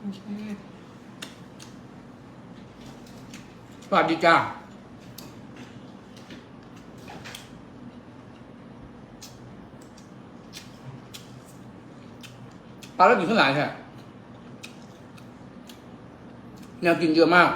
สวัสดีจ้าปลาแล้วกินเท่างหลังแค่แนวกินเยอะมาก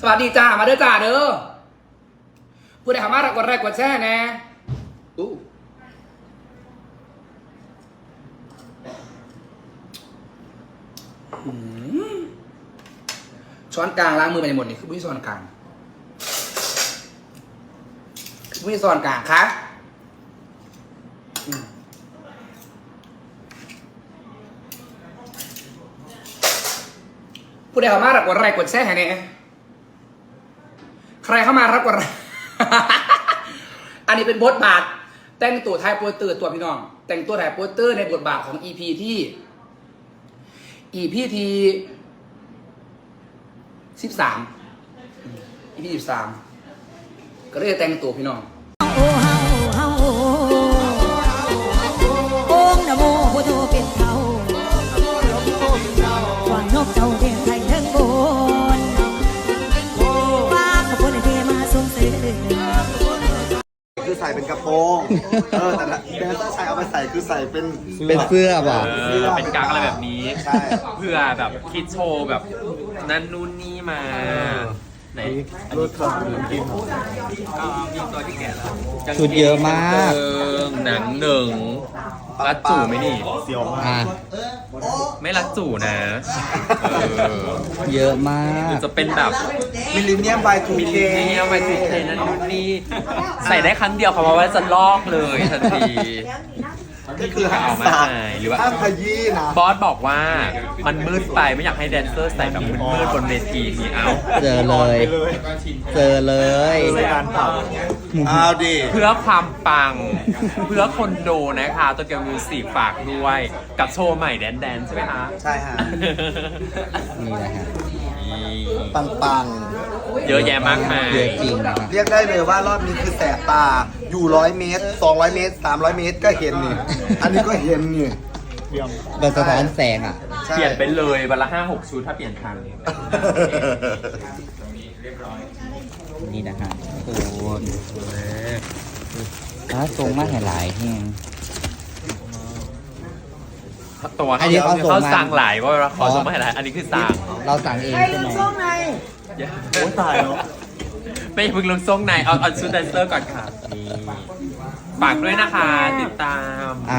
สวัสดีจ้า มาเด้อจ้าเด้อผู้ใดหามารถกดไลค์กดแชร์แน่อู้หืมช้อนกลางล้างมือไปในหมดนี่คือผู้ที่ช้อนกลางคือผู้ที่ช้อนกลางคะอืมผู้ใดหามารถกดไลค์กดแชร์ให้แน่ ใครเข้ามารับกดอันนี้เป็นบทบาท แต่งตัวไทยโปสเตอร์ตัวพี่น้อง แต่งตัวไทยโปสเตอร์ในบทบาทของ EP ที่ EP ที่สิบสาม EP สิบสามก็เลยแต่งตัวพี่น้องโอ้ฮาเฮาโอ้งนะโมพุทโธเป็นเขา ใส่เป็นกระโปรง เออแต่ละแดนเซอร์ชายเอาไปใส่คือใส่เป็นเป็นเสื้อป่ะ เออเป็นกั๊กอะไรแบบนี้ใช่ เพื่อแบบคิดโชว์แบบนั่นนู่นนี่มาไหนรถของน้ำกินมีตัวที่แก่แล้วชุดเยอะมากเออหนังหนึ่ง รัดจู่ไหมนี่ เสียวมากอะไม่รัดจู่นะเออเยอะมากหรือจะเป็นแบบมิลลิเนียมบายทูมิลเคลิเนียมไปทูเคนั่นนู่นนี่ใส่ได้ครั้งเดียวเขาบอกว่าจะลอกเลยทันทีก็คือห้า มเอามาสักให้หรือว่าห้ามขยี้นะ บอสบอกว่ามันมืดไปไม่อยากให้แดนเซอร์ใส่แบบมืดๆบนเวทีมีเอาเจอเลย เจอเลยในการปรับเอาดิเพื่อความปัง เพื่อคนดูนะคะตัวเกียวมิวสิกฝากด้วย กับโชว์ใหม่แดนแดนใช่ไหมคะใช่ฮะนี่นะฮะปังปังเยอะแยะมากมายเยอะจริงนะฮะๆเรียกได้เลยว่ารอบนี้คือแสบตา อยู่ร้อยเมตรสองร้อยเมตรสามร้อยเมตรก็เห็นนี่ อันนี้ก็เห็นนี่มันสะท้อนแสงอะ ใช่ เปลี่ยนไปเลยวันละห้าหกชุดถ้าเปลี่ยนทันนี่นะฮะโอ้โหร้านทรงมากหลายแห้งตัวอันนี้เขาส่งมา เขาสั่งหลายว่าขอส่งมาให้หลายอันนี้คือสั่งเราสั่งเองใช่ไหม โอ้ตายแล้ว ไม่อย่าเพิ่งลงทรงไหนเอาเอาชุดแดนเซอร์ก่อนค่ะนี่ฝากด้วยนะคะ ติดตามอะ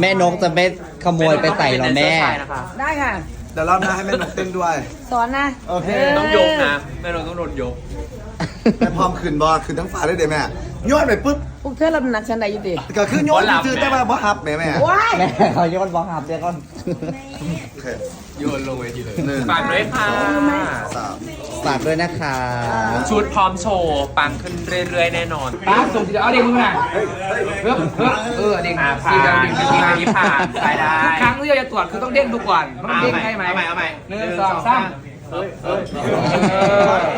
แม่นกจะไม่ขโมยไปใส่เหรอแม่ เป็นดนเซอร์ชายนะคะได้ค่ะ เดี๋ยวรอบหน้าให้แม่นกเต้นด้วย สอนนะ โอเค ต้องยกนะแม่เราต้องโดนยก แม่พร้อมขึ้นบอขึ้นทั้งฝาได้เดี๋ยวแม่ย้อนไปปุ๊บพวกเธอรับน้ำหนักฉันได้อยุติก็คือโยนบ่หลับคือแม่แต่ว่าบ่ฮับแม่แม่ว้ายแม่เขาโยนบอลหับเดี๋ยวก่อนโอเคโยนลงเวทีเลยหนึ่งฝากด้วยค่ะสามฝากด้วยนะคะ ชุดพร้อมโชว์ ปังขึ้นเรื่อยๆ แน่นอนป้าส่งทีเดียวเอาเด็กมึงมาเฮ้ยเฮ้ยเออเด็กอ่าผ่านทีเดียวเด็กทีนี้ผ่านไปได้ทุกครั้งที่เราจะตรวจคือต้องเด้งดูก่อนต้องเด้งให้ไหมเอาใหม่เอาใหม่หนึ่งสองสาม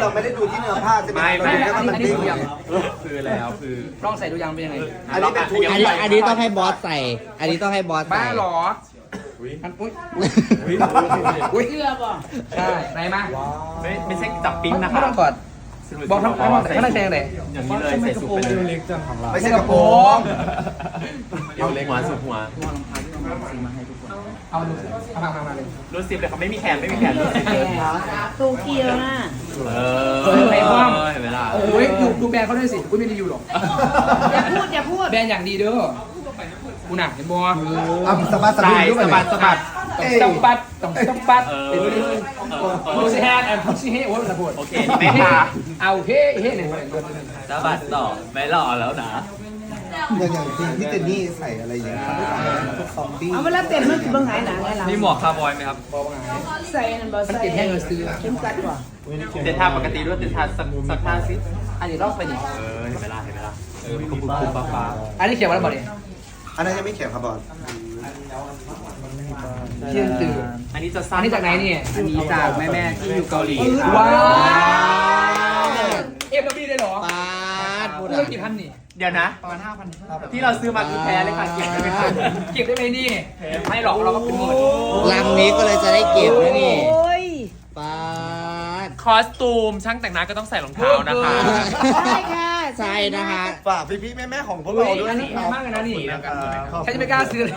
เราไม่ได้ดูที่เนื้อผ้าใช่ไหมไม่เราไม่ดูแค่ว่ามันอันนี้ดิ้งดูยังคือแล้วคือลองใส่ดูยังเป็นยังไงอันนี้เป็นทูอันนี้อันนี้ต้องให้บอสใส่ อันนี้ต้องให้บอสบ้าใส่เหรออันอุ้ยอุ้ยเชื่อป่ะใช่ไหนมาไม่ไม่ใช่จับปิ้งนะไม่คะต้องกอดบอกทั้งทั้งหมดทั้งนักแสดงเลยอย่างนี้เลยใส่สุกไปเลยไม่ใช่กระโปรงเอวเล็กหัวสุกหัวเอาดูสิ เอามามามาเลยรูดซิปเลยเขาไม่มีแขนไม่มีแขนรูดซิปเลยตูเกียวนะเออเห็นไหมล่ะโอ้ยดูดูแบรนด์เขาด้วยสิกูไม่ได้อยู่หรอกอย่าพูดอย่าพูด แบรนด์อย่างดีเด้อกูหนักเห็นบ่เอาสะบัดสะดุ้ใส่งด้วยสะบัดสะบัดต้องสะบัดต้องสะบัดเออเป็นเออพุชแฮนด์แอนด์พุชเฮโอ้ยสะบัดโอเคไม่ค่ะเอาเฮ้เฮ้เนี่ยสะบัดต่อไม่หล่อแล้วนะ อย่างอย่างจริงพี่เจนนี่ใส่อะไรอย่างเงี้ยเขาไม่ใส่อะไรนะพวกซอมบี้เอาเวลาเต้นมันเบิ่งหายหนังไงล่ะมีหมวกคาร์บอยไหมครับใส่นั่นบ่มันใส่ติดแห้งเลยซื้อเข็มกัดบ่เต้นท่าปกติด้วยเต้นท่าสักสักท่าสิอันนี้ลอกไปดิเออเห็นไหมล่ะเห็นไหมล่ะเออมีคุมคุมฟ้าฟ้าอันนี้เขียนว่าอะไรบอกดิอันนั้นยังไม่เขียนครับบอลเที่ยงตื่นอันนี้จะอัสั้นนนี้จากไหนนี่อันนี้จากแม่แม่ๆที่อยู่เกาหลีค่ะว้าวเอ็มบีได้เหรอปาดพูดเรื่องกี่พันนี่ เดี๋ยวนะ ประมาณห้าพันที่เราซื้อมาคือแพ้เลยค่ะเก็บได้ไหมคะเก็บได้ไหมนี่ไม่หรอกเราก็เป็นหมื่นลำนี้ก็เลยจะได้เก็บนะนี่โอ้ยปาดคอสตูมช่างแต่งหน้าก็ต้องใส่รองเท้านะคะใช่ค่ะใช่นะคะฝากพี่ๆแม่ๆของพวกเฮ้เรายด้วยอันนี้นะแพงมากเลยนะนี่ขอบใครคุณจะไม่กล้าซื้อเลย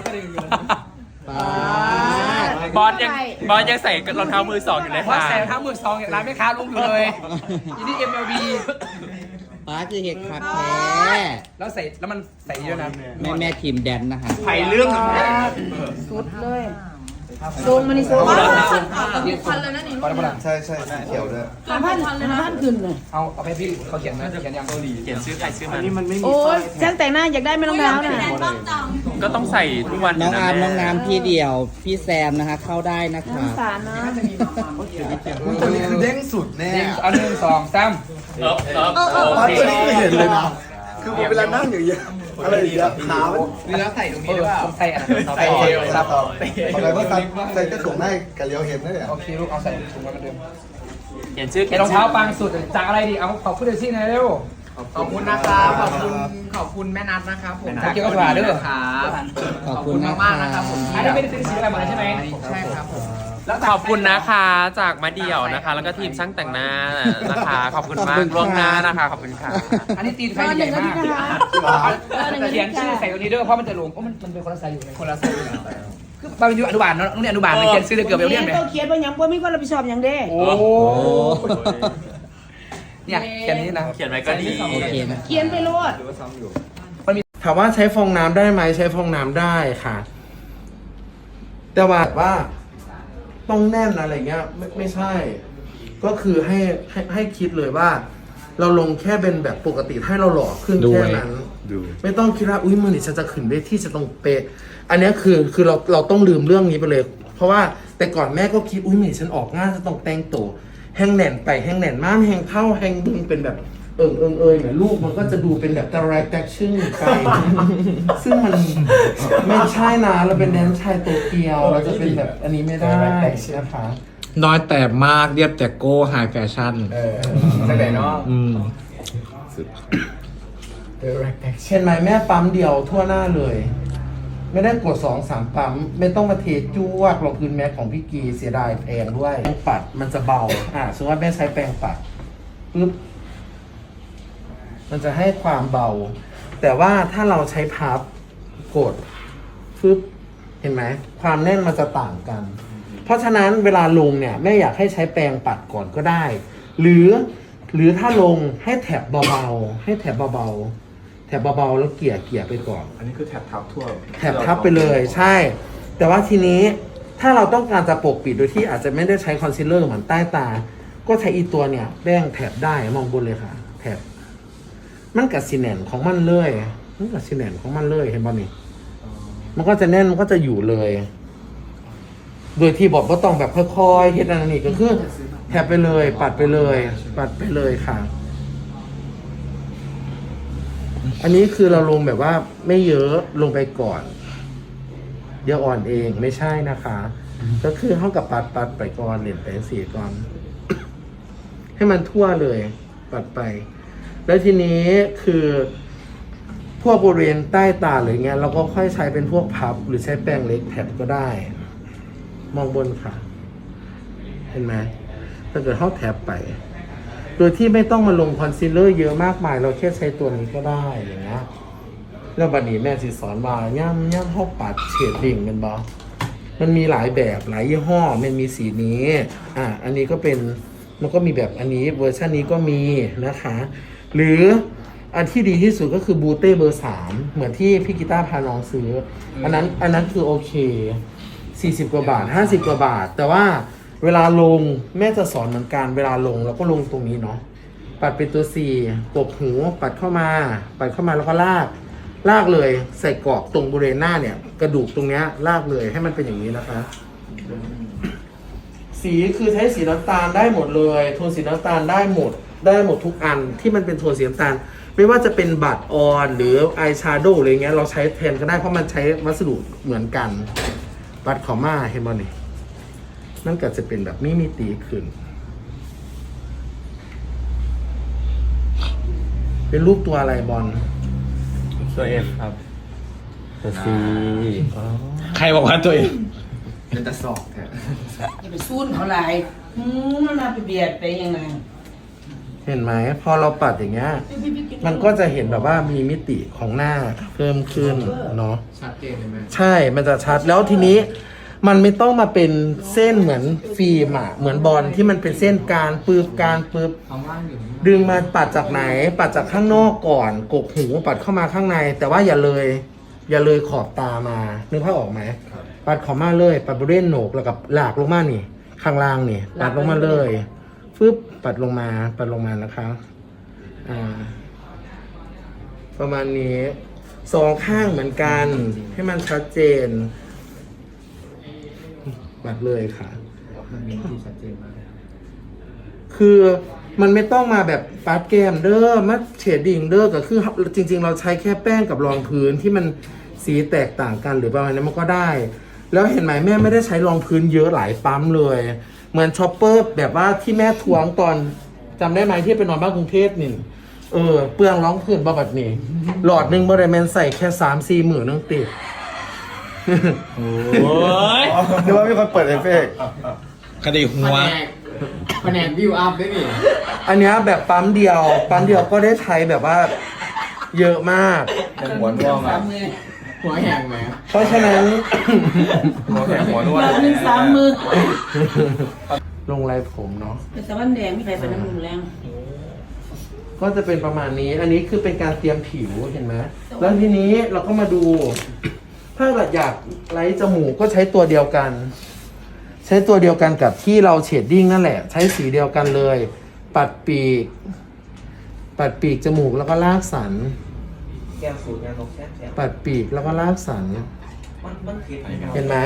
ปาดบอสยังบอสยังใส่รองเท้ามือสองอยู่เลยเพราะค่ะแสนทั้งหมื่นสองร้านแม่ค้าลุงอยู่เลยอีนี่ MLB ปาดคือเห็ดคักแท้แล้วใส่แล้วมันใส่เยอะนะแม่แม่ทีมแดนนะคะไผ่เรื่องสุดเลยทรงมันนี่ทรงเอาว่าละพันเลยนะนี่พอแล้วพอแล้วใช่ใช่สีเขียวด้วยหาพันหาพันขึ้นเลยเอาเอาไปพี่เขาเขียนนะเขียนยังเขียนชื่อใครชื่อมันโอ้ยช่างแต่งหน้าอยากได้ไหมรองเท้าน่ะก็ต้องใส่ทุกวันน้องอาร์มแม่น้องน้ำพี่เดี่ยวพี่แซมนะคะ เข้าได้นะคะน้ำตาลนะตัวนี้คือเด้งสุดแน่เด้งเอาหนึ่งสองสาม เออเอออ๋อโอเคตัวนี้คือเห็นเลยนะ คือเวลานั่งอย่างเงี้ยอะไรอย่างเงี้ยขามันเนื้อใส่ตรงนี้หรือเปล่าใส่อะไรใส่ใส่เอเอววคครัรับบอะไรว่าซัใส่กระถุงได้กับเลี้ยวเห็นได้เนี่ยโอเคลูกเอาใส่ถุงไว้เหมือนเดิมเขียนชื่อเขียนรองเท้าปังสุดจากอะไรดีเอาขอบคุณเดซี่หน่อยเร็วขอบคุณนะครับขอบคุณขอบคุณแม่นัทนะครับผมจากเกี่ยวกับหวานด้วยครับขอบคุณนะมากคะๆนะครับผมอันนี้ไม่ได้เป็นสีอะไรหมดเลยใช่ไหมใช่ครับผม แล้วขอบคุณนะคะจากมาเดี่ยวนะคะ แล้วก็ทีมช่างแต่งหน้านะคะ ขอบคุณมากล่วงหน้านะคะ ขอบคุณค่ะอันนี้ตีนใครรอหใหนึ่ญ่งนาทีมากนะคะเขียนชื่อใส่ตรงนี้ด้วยเพราะมันจะหลงเพราะมันมันเป็นคนละไซส์อยู่เลยคนละไซส์คือมันเป็นยุคอนุบาลเนาะน้องเรียนอนุบาลมันเขียนชื่อเกือบเรียนไหมต้องเขียนว่าหยังบ่มีคนรับผิดชอบหยังเด้โอ้เนี่ยเขียนนี้นะเขียนไว้ก็ดีโอเคนะเขียนไปโลดถามว่าใช้ฟองน้ำได้ไหมใช้ฟองน้ำได้ค่ะ แต่ว่าว่า ต้องแน่นอะไรเงี้ยไม่ไม่ใช่ ก็คือให้ให้ให้คิดเลยว่า เราลงแค่เป็นแบบปกติให้เราหล่อขึ้นแค่นั้นไม่ต้องคิดว่าอุ้ยมือนี่ฉันจะขึ้นเวทีจะต้องเป๊ะอันเนี้ยคือคือเราเราต้องลืมเรื่องนี้ไปเลย เพราะว่าแต่ก่อนแม่ก็คิดอุ้ยมือนี่ฉันออกงานจะต้องแต่งตัวแห้งแหน่นไปแห้งแหน่นมากแห้งเท่าแห้งบึงเป็นแบบ เอิงเอิงเอยเหมือนลูกมันก็จะดูเป็นแบบตะแรกแตกชึ่งไป ซึ่งมันไม่ใช่นะเราเป็นแดนซ์ชายโตเกียว เราจะเป็นแบบอันนี้ไม่ได้นะคะน้อยแต่มากเรียบแต่โก้ไฮแฟชั่นใส่ไหนเนาะอืมเห็นไหมแม่ปั๊มเดียวทั่วหน้าเลย ไม่ได้กดสองสามปั๊ม ไม่ต้องมาเทจวกลงพื้นแม็กของพี่กีเสียดายแพงด้วยแปรงปัดมันจะเบา อ่าสมมติว่าแม่ใช้แปรงปัดปึ๊บ มันจะให้ความเบา แต่ว่าถ้าเราใช้พับกดปึ๊บเห็นไหมความแน่นมันจะต่างกัน เพราะฉะนั้นเวลาลงเนี่ยแม่อยากให้ใช้แปรงปัดก่อนก็ได้ หรือหรือถ้าลงให้แถบเบาๆให้แถบเบาๆแถบเบาๆแล้วเกลี่ยเกลี่ยไปก่อน อันนี้คือแถบทับทั่วแถบทับไปเลยใช่ แต่ว่าทีนี้ถ้าเราต้องการจะปกปิดโดยที่อาจจะไม่ได้ใช้คอนซีลเลอร์เหมือนใต้ตา ก็ใช้อีตัวเนี่ยแป้งแถบได้มองบนเลยค่ะ แถบ มันกับซีแนนของมันเลยมันกับซีแนนของมันเลยเห็นป่ะนี่มันก็จะแน่นมันก็จะอยู่เลย โดยที่บอกว่าต้องแบบค่อยๆเฮ็ดอันนั้นนี่ก็คือแถบไปเลย ปัดไปเลย ปัดไปเลยค่ะ อันนี้คือเราลงแบบว่าไม่เยอะลงไปก่อนเดี๋ยวอ่อนเองไม่ใช่นะคะ ก็คือเท่ากับปัดปัดไปก่อนเหรียญไปสีก่อน ให้มันทั่วเลย ปัดไป แล้วทีนี้คือพวกบริเวณใต้ตาหรือเงี้ยเราก็ค่อยใช้เป็นพวกพับ หรือใช้แป้งเล็กแถบก็ได้ มองบนค่ะ เห็นไหมถ้าเกิดเข้าแถบไป โดยที่ไม่ต้องมาลงคอนซีลเลอร์เยอะมากมาย เราแค่ใช้ตัวนี้ก็ได้อย่างเงี้ยแล้วบัดนี้แม่สิสอนว่าย่ำย่ำเข้าปัดเฉดดิ่งเป็นบอมันมีหลายแบบหลายยี่ห้อมันมีสีนี้ อะ อันนี้ก็เป็น มันก็มีแบบอันนี้เวอร์ชันนี้ก็มีนะคะ หรืออันที่ดีที่สุดก็คือบูเต้เบอร์สามเหมือนที่พี่กีตาร์พาน้องซื้อออันนั้นอันนั้นคือโอเค 40 กว่าบาท 50 กว่าบาท แต่ว่าเวลาลงแม่จะสอนเหมือนกันเวลาลงเราก็ลงตรงนี้เนาะปัดเป็นตัว 4กบหูปัดเข้ามา ปัดเข้ามาแล้วก็ลาก ลากเลยใส่กรอบตรงบริเวณหน้าเนี่ย กระดูกตรงเนี้ยลากเลยให้มันเป็นอย่างนี้นะคะ สีคือใช้สีน้ำตาลได้หมดเลยโทนสีน้ำตาลได้หมด ได้หมดทุกอันที่มันเป็นโทนสีน้ำตาล ไม่ว่าจะเป็นบัตรออน หรืออายแชโดว์อะไรเงี้ยเราใช้แทนก็ได้เพราะมันใช้วัสดุเหมือนกัน บัตรขาวมาเห็นบอนี่นั่นก็จะเป็นแบบมิมิตีขึ้น เป็นรูปตัวอะไรบอลตัวเอฟครับตัวซีใครบอกว่าตัวเองเป็นตะสอกแท้ อย่าไปซูนเขาหลายอืมมันมาไปเบียดไปยังไง เห็นไหมพอเราปัดอย่างเงี้ย มันก็จะเห็นแบบว่ามีมิติของหน้าเพิ่มขึ้นเนาะชัดเจนเลยไหมใช่มันจะชัดแล้วทีนี้ มันไม่ต้องมาเป็นเส้นเหมือนฟิล์มอะเหมือนบอลที่มันเป็นเส้นการปืบการปืบดึงมาปัดจากไหน ปัดจากข้างนอกก่อน กกหูปัดเข้ามาข้างใน แต่ว่าอย่าเลย อย่าเลยขอบตามานึกภาพออกไหมปัดขอบมาเลย ปัดบริเวณโหนกแล้วกับหลากลงมานี่ ข้างล่างนี่ปัดลงมาเลย ฟึบปัดลงมา ปัดลงมานะคะอ่าประมาณนี้สองข้างเหมือนกัน ให้มันชัดเจนปัดเลยค่ะ มันมีที่ชัดเจนมากคือมันไม่ต้องมาแบบปัดแก้มเด้อมาเฉดดิ่งเด้อก็คือ จริง ๆ เราใช้แค่แป้งกับรองพื้นที่มันสีแตกต่างกันหรือประมาณนั้นมันก็ได้ แล้วเห็นไหมแม่ไม่ได้ใช้รองพื้นเยอะหลายปั๊มเลย เหมือนช็อปเปอร์แบบว่าที่แม่ทวงตอนจำได้ไหมที่ไปนอนบ้านกรุงเทพนี่ เออ เปลืองร้องพื้นบ่แบบนี้ หลอดหนึ่งบริเวณใส่แค่สามสี่หมื่นนึงติด โอ้ยเดี๋ยวว่ามีคนเปิดเอฟเฟกต์คดีหัว แผนกวิวอัพด้วยนี่อันเนี้ยแบบปั๊มเดียว ปั๊มเดียวก็ได้ใช้แบบว่า เยอะมาก หัวร่วงอะ หัวแหงไหมเพราะฉะนั้น หัวแข็งหัวร่วงเราหนึ่งสามมือลงลายผมเนาะเป็นตะวันแดงไม่ใครเป็นน้ำมูแรงก็จะเป็นประมาณนี้ อันนี้คือเป็นการเตรียมผิวเห็นไหมแล้วทีนี้เราก็มาดู ถ้าเราอยากไล่จมูกก็ใช้ตัวเดียวกัน ใช้ตัวเดียวกันกับที่เราเฉดดิ้งนั่นแหละ ใช้สีเดียวกันเลย ปัดปีก ปัดปีกจมูกแล้วก็ลากสัน แก้มสูดยานกแค่แค่ปัดปีกแล้วก็ลากสัน มันมันคิดเห็นไหม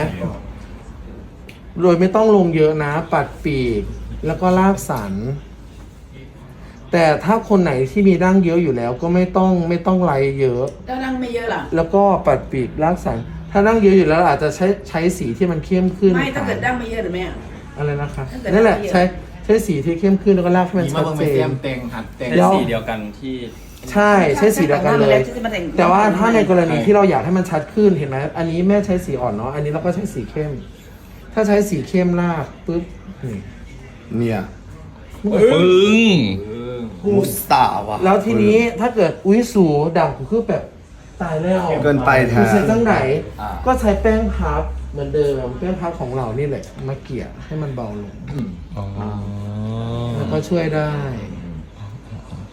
โดยไม่ต้องลงเยอะนะ ปัดปีกแล้วก็ลากสัน แต่ถ้าคนไหนที่มีดั้งเยอะอยู่แล้วก็ไม่ต้องไม่ต้องไล่เยอะถ้านั่งไม่เยอะล่ะแล้วก็ปัดปีกลากสัน ถ้าดั้งเยอะอยู่แล้วอาจจะใช้ใช้สีที่มันเข้มขึ้นไม่ถ้าเกิดดั้งไม่เยอะหรือแม่อะไรนะคะถ้าเกิดนั่นแหละดั้งเยอะ ใช้ใช้สีที่เข้มขึ้นแล้วก็ลากให้มันนี่มาชัดเบิ่งเจไปเตรียนมเต็งหัดเต็งเดี๋ยวสีเดียวกันที่ ใช่ใช้สีเดียวกันเลย แต่ว่าถ้าในกรณีที่เราอยากให้มันชัดขึ้นเห็นไหมอันนี้แม่ใช้สีอ่อนเนาะอันนี้เราก็ใช้สีเข้ม ถ้าใช้สีเข้มลากปุ๊บนี่เนี่ยปึ้งมุสตาวะแล้วทีนี้ถ้าเกิดอุ้ยสูดังก็คือแบบตายแล้วเกินไปแท้คือใช้จังไหน ก็ใช้แป้งพับเหมือนเดิมแป้งพับของเรานี่แหละมาเกลี่ยให้มันเบาลงอ๋อแล้วก็ช่วยได้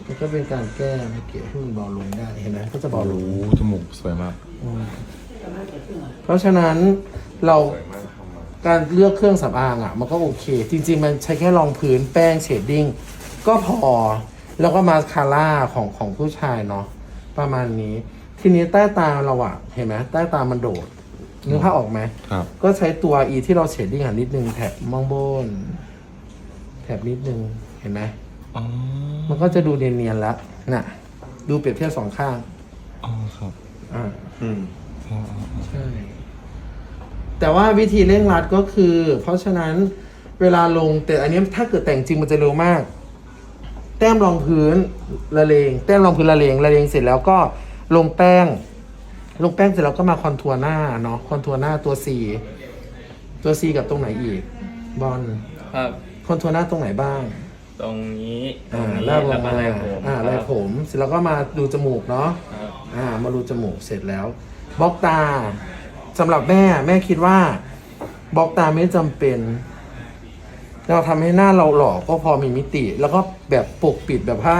แล้วก็เป็นการแก้มาเกลี่ยให้มันเบาลงได้เห็นไหมก็จะเบาลงโอ้จมูกสวยมาก เพราะฉะนั้นเราการเลือกเครื่องสำอางอะ มันก็โอเค จริง ๆ มันใช้แค่รองพื้นแป้งเชดดิ้งก็พอ แล้วก็มาสคาร่าของของผู้ชายเนาะประมาณนี้ ทีนี้ใต้ตาเราอะเห็นไหมใต้ตามันโดดนึกภาพออกไหม ครับ ก็ใช้ตัวอีที่เราเชดดิ้งอะนิดนึงแถบมองบน แถบนิดนึง เห็นไหม อ๋อ มันก็จะดูเนียนๆแล้วน่ะ ดูเปรียบเทียบสองข้าง อ๋อครับอ่า อืม อ๋ออ๋ออ๋อใช่ แต่ว่าวิธีเร่งรัดก็คือ เพราะฉะนั้นเวลาลงแต่อันนี้ถ้าเกิดแต่งจริงมันจะเร็วมาก แต้มรองพื้นละเลง แต้มรองพื้นละเลงละเลงเสร็จแล้วก็ลงแป้ง ลงแป้งเสร็จแล้วก็มาคอนทัวร์หน้าเนาะคอนทัวร์หน้าตัว C ตัว C กับตรงไหนอีก บอลครับ คอนทัวร์หน้าตรงไหนบ้าง ตรงนี้ตรอ่างนี้ลากลแล้วงก็มาลายผมอ่าลายผม เสร็จแล้วก็มาดูจมูกเนาะ ครับ อ่ามาดูจมูกเสร็จแล้วบล็อกตาสำหรับแม่แม่คิดว่าบล็อกตาไม่จำเป็น เราทำให้หน้าเราหล่อก็พอมีมิติ แล้วก็แบบปกปิดแบบว่า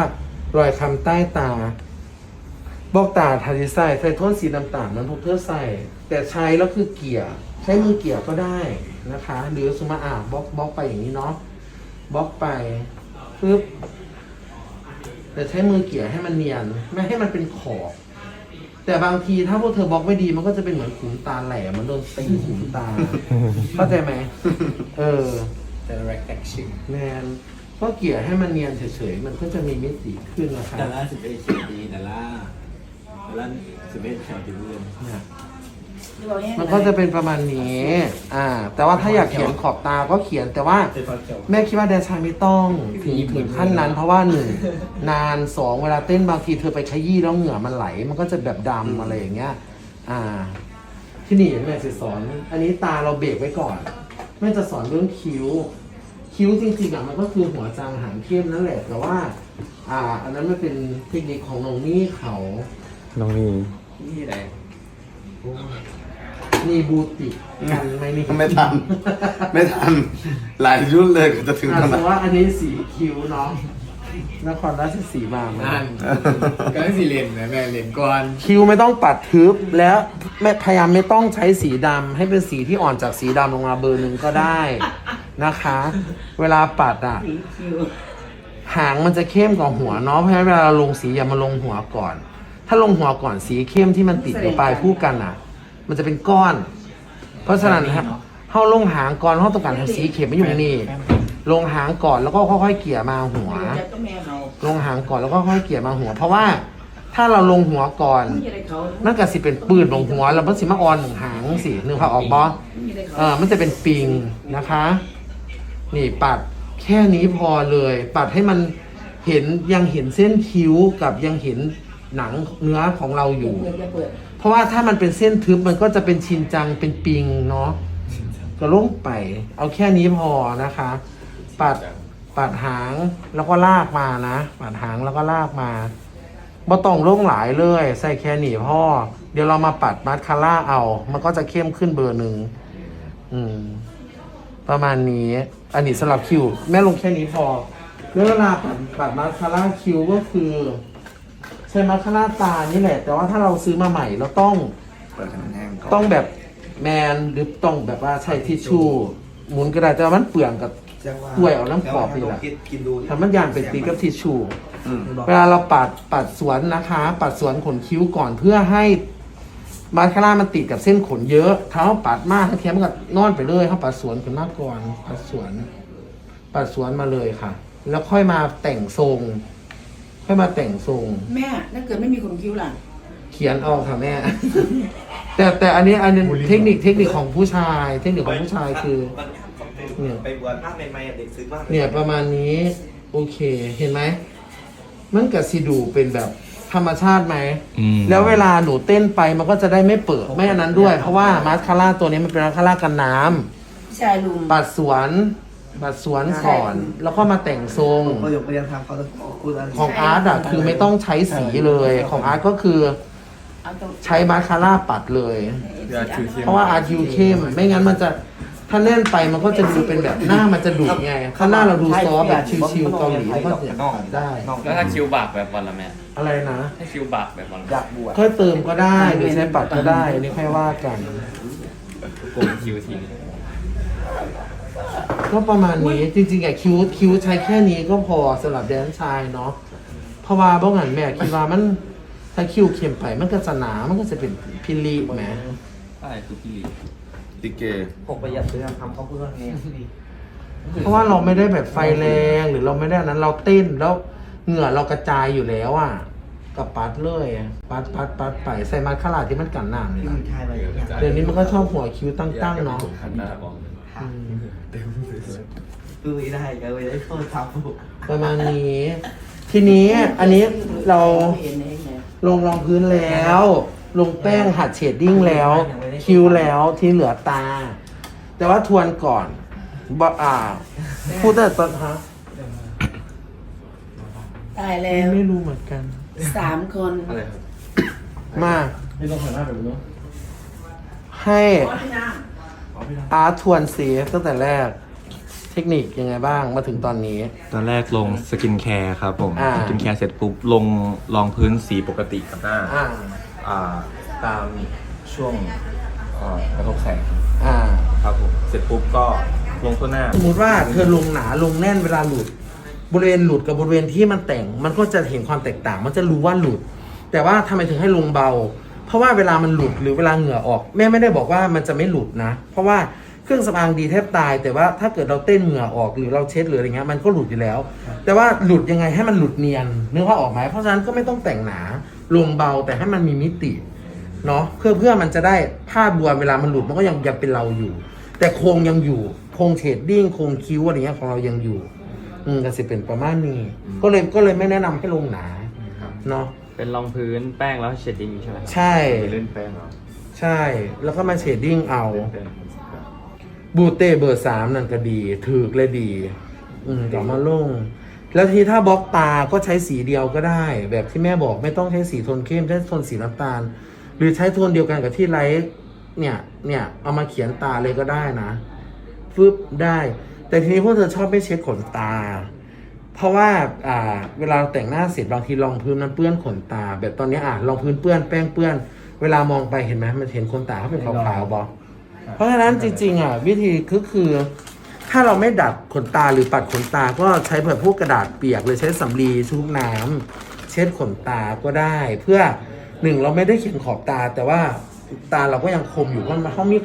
รอยคำใต้ตาบล็อกตาทาริไซใส่โทนสีต่างๆนั้นพวกเธอใส่ แต่ใช้แล้วคือเกี่ยใช้มือเกี่ยก็ได้นะคะ หรือสมมติอ่าบล็อกบล็อกไปอย่างนี้เนาะบล็อกไป ปึ๊บแต่ใช้มือเกี่ยให้มันเนียน ไม่ให้มันเป็นขอบแแต่บางทีถ้าพวกเธอบล็อกไม่ดีมันก็จะเป็นเหมือนขุมตาแหลมมันโดนตีขุมตาเข้าใจไหมเออ direct action แมนก็เกลี่ยให้มันเนียนเฉยๆ มันก็จะมีมิติขึ้นนะครับ แต่ละสิบเอ็ดเขียนดีแต่ละแต่ละสิบเอ็ดเขียนดีเรื่อง เนี่ยมันก็จะเป็นประมาณนี้ อ่า แต่ว่าถ้าอยากเขียนขอบตาก็เขียนแต่ว่าแม่คิดว่าแดนชายไม่ต้องถึงถึงขั้นนั้น เพราะว่าหนึ่งนานสองเวลาเต้นบางทีเธอไปขยี้แล้วเหงื่อมันไหล มันก็จะแบบดำอะไรอย่างเงี้ย อ่า ที่นี่แม่จะสอน อันนี้ตาเราเบรกไว้ก่อน แม่จะสอนเรื่องคิ้ว คิ้วจริงๆอะมันก็คือหัวจางหางเข้มนั่นแหละ แต่ว่า อ่า อันนั้นมันเป็นเทคนิคของน้องนี่เขา น้องนี่นี่แหละ นี่บูติกันไหมนี่ไม่ทัน ไม่ทัน หลายรุ่นเลยก็จะถึงอ่าตอนแต่นั้นว่าอันนี้สีคิ้วเนาะนครราชสีมาไหมก็สี่เลนนะแม่เลนก่อนคิ้วไม่ต้องปัดทึบแล้วไม่พยายามไม่ต้องใช้สีดำให้เป็นสีที่อ่อนจากสีดำลงมาเบอร์หนึ่งก็ได้นะคะ เวลาปัดอะ หางมันจะเข้มกว่าหัวเนาะเพราะฉะนั้นเวลาเราลงสีอย่ามาลงหัวก่อน ถ้าลงหัวก่อนสีเข้มที่มันติดอยู่ปลายคู่กันอะ มันจะเป็นก้อน เพราะฉะนั้นครับเข้าลงหางก่อนเข้าต้องการทำสีเข็มไม่อยู่นี่ ลงหางก่อนแล้วก็ค่อยๆเกี่ยมาหัวจะก็แม่เขาลงหางก่อนแล้วก็ค่อยๆเกี่ยมาหัว เพราะว่าถ้าเราลงหัวก่อนไม่มีอะไรเขามันก็สิเป็นปืนลงหัวแล้วมันสิมาออนหนึ่งหางสิหนึ่งพาออกบอไม่มีอะไรเขาเออมันจะเป็นปิงนะคะ นี่ปัดแค่นี้พอเลย ปัดให้มันเห็นยังเห็นเส้นคิ้วกับยังเห็นหนังเนื้อของเราอยู่ เปิดจะเปิดเพราะว่าถ้ามันเป็นเส้นทึบมันก็จะเป็นชินจังเป็นปิงเนาะก็ลงไป เอาแค่นี้พอนะคะ ปัดปัดหางแล้วก็ลากมานะ ปัดหางแล้วก็ลากมาบ่ต้องลงหลายเลย ใส่แค่นี้พ่อ เดี๋ยวเรามาปัดมัสคาร่าเอา มันก็จะเข้มขึ้นเบอร์หนึ่งอืม ประมาณนี้ อันนี้สำหรับคิว แม่ลงแค่นี้พอแล้วเวลาปัดปัดมัสคาร่าคิวก็คือ ใช้มัสคาร่าตานี่แหละ แต่ว่าถ้าเราซื้อมาใหม่เราต้องเปิดให้มันแห้งก่อนต้องแบบแมนหรือต้องแบบว่าใช้ทิชชู่หมุนกระดาษแต่ว่ามันเปลืองกับกล้วยเอาน้ำกรอบนี่แหละ กินดูทำมันยานเป็นตีกับทิชชู่ อืมเวลาเราปัดปัดสวนนะคะ ปัดสวนขนคิ้วก่อนเพื่อให้มาสคาร่ามันติดกับเส้นขนเยอะเท้าปัดมากถ้าแค่มันก็นอนไปเลยเขาปัดสวนขึ้นมากก่อนปัดสวน ปัดสวนมาเลยค่ะ แล้วค่อยมาแต่งทรง ค่อยมาแต่งทรง แม่ถ้าเกิดไม่มีขนคิ้วล่ะเขียนเอาค่ะแม่ แต่แต่อันนี้อันนี้เทคนิคเทคนิคของผู้ชาย เทคนิคของผู้ชายคือ เนี่ยไปบวชภาคใหม่ๆเด็กซื้อมากเนี่ยประมาณนี้ โอเคเห็นไหมมันกับซีดูเป็นแบบธรรมชาติไหม อืม แล้วเวลาหนูเต้นไปมันก็จะได้ไม่เปิดไม่อันนั้นด้วย เพราะว่ามาสคาร่าตัวนี้มันเป็นมาสคาร่ากันน้ำ พี่ชายลุงปัดสวน ปัดสวนก่อน แล้วก็มาแต่งทรง ประโยคเรียนทำเขาจะพูดอะไรของอาร์ตอะคือไม่ต้องใช้สีเลยของอาร์ตก็คือเอาตรงใช้มาสคาร่าปัดเลยเพราะว่าอาร์คิวเข้มไม่งั้นมันจะถ้าเล่นไปมันก็จะดูเป็นแบบหน้ามันจะดุไงถ้าหน้าเราดูซอฟต์แบบชิวๆเกาหลีก็จะได้แล้วถ้าคิวบากแบบวันละแม่อะไรนะ ถ้าคิวบากแบบวันละอยากบวชค่อยเติมก็ได้หรือใช้ปัดก็ได้อันนี่ค่อยว่ากัน โกงคิวที ก็ประมาณนี้จริงๆอะคิ้วคิ้วใช้แค่นี้ก็พอสำหรับแดนซ์ชายเนาะเพราะว่าบ้องหันแม่คิดว่ามันถ้าคิ้วเข้มไปมันก็จะหนามันก็จะเป็นพิลีแหมใช่คือพี่ลีลิเกผมประหยัดซื้อทำเขาเพื่อนไงเพราะว่าเราไม่ได้แบบไฟแรงหรือเราไม่ได้อันนั้นเราเต้นแล้วเหงื่อเรากระจายอยู่แล้วอะกับปัดเลยอะปัดปัดปัดไปใส่มาคาราที่มันกันน้ำนี่แหละใช่ไหมเดี๋ยวนี้มันก็ชอบหัวคิ้วตั้งๆเนาะคันหน้าบอกอืม ดูได้ก็เลยได้โทษทำประมาณนี้ ทีนี้อันนี้เราเห็นเองไงลงรองพื้นแล้ว ลงแป้งหัดเชดดิ้งแล้ว คิ้วแล้วที่เหลือตา แต่ว่าทวนก่อนบอ่า พูดแต่ตอนฮะตายแล้วไม่รู้เหมือนกันสามคนอะไรครับมากไม่ต้องหันหน้าแบบนี้ให้อาร์ตทวนเซฟตั้งแต่แรก เทคนิคยังไงบ้างมาถึงตอนนี้ ตอนแรกลงสกินแคร์ครับผม อ่า สกินแคร์เสร็จปุ๊บลงรองพื้นสีปกติกับหน้าอ่า อ่าตามช่วงอ่ากระทบแสงอ่า ครับผม เสร็จปุ๊บก็ลงทั่วหน้า สมมติว่าเธอลงหนาลงแน่นเวลาหลุด บริเวณหลุดกับบริเวณที่มันแต่ง มันก็จะเห็นความแตกต่าง มันจะรู้ว่าหลุด แต่ว่าทำไมถึงให้ลงเบา เพเพราะว่าเวลามันหลุดหรือเวลาเหงื่อออก แม่ไม่ได้บอกว่ามันจะไม่หลุดนะ เพราะว่า เครื่องสำอางดีแทบตาย แต่ว่าถ้าเกิดเราเต้นเหงื่อออกหรือเราเช็ดหรืออะไรเงี้ยมันก็หลุดอยู่แล้ว แต่ว่าหลุดยังไงให้มันหลุดเนียนนึกว่าออกไหมเพราะฉะนั้นก็ไม่ต้องแต่งหนาลงเบาแต่ให้มันมีมิติเนาะเพื่อเพื่อมันจะได้ภาพรวมเวลามันหลุดมันก็ยังยังเป็นเราอยู่ แต่โครงยังอยู่โครงเชดดิ้งโครงคิ้วอะไรเงี้ยของเรายังอยู่อืมก็สิเป็นประมาณนี้ก็เลยก็เลยไม่แนะนำให้ลงหนาเนาะเป็นรองพื้นแป้งแล้วเชดดิ้งใช่ไหมครับใช่มีเล่นแป้งเหรอ ใช่ แล้วก็มาเชดดิ้งเอา เล่นแป้ง บูเต้เบอร์สามนั่นก็ดี ถือกเลยดี อืมต่อมาลง แล้วทีถ้าบล็อกตาก็ใช้สีเดียวก็ได้ แบบที่แม่บอกไม่ต้องใช้สีโทนเข้มใช้โทนสีน้ำตาล หรือใช้โทนเดียวกันกับที่ไลท์เนี่ย เนี่ย เอามาเขียนตาเลยก็ได้นะฟึบได้ แต่ทีนี้พวกเธอชอบไม่เช็ดขนตา เพราะว่าอ่า เวลาแต่งหน้าเสร็จบางทีรองพื้นมันเปื้อนขนตา แบบตอนนี้อะรองพื้นเปื้อนแป้งเปื้อน เวลามองไปเห็นไหมมันเห็นขนตาเขาเป็นขาวๆบอ เพราะฉะนั้นจริงๆอะวิธีคือคือ ถ้าเราไม่ดัดขนตาหรือปัดขนตาก็ใช้แบบพวกกระดาษเปียกหรือใช้สำลีชุบน้ำเช็ดขนตาก็ได้ เพื่อหนึ่งเราไม่ได้เขียนขอบตา แต่ว่าตาเราก็ยังคมอยู่เพราะมันเขามี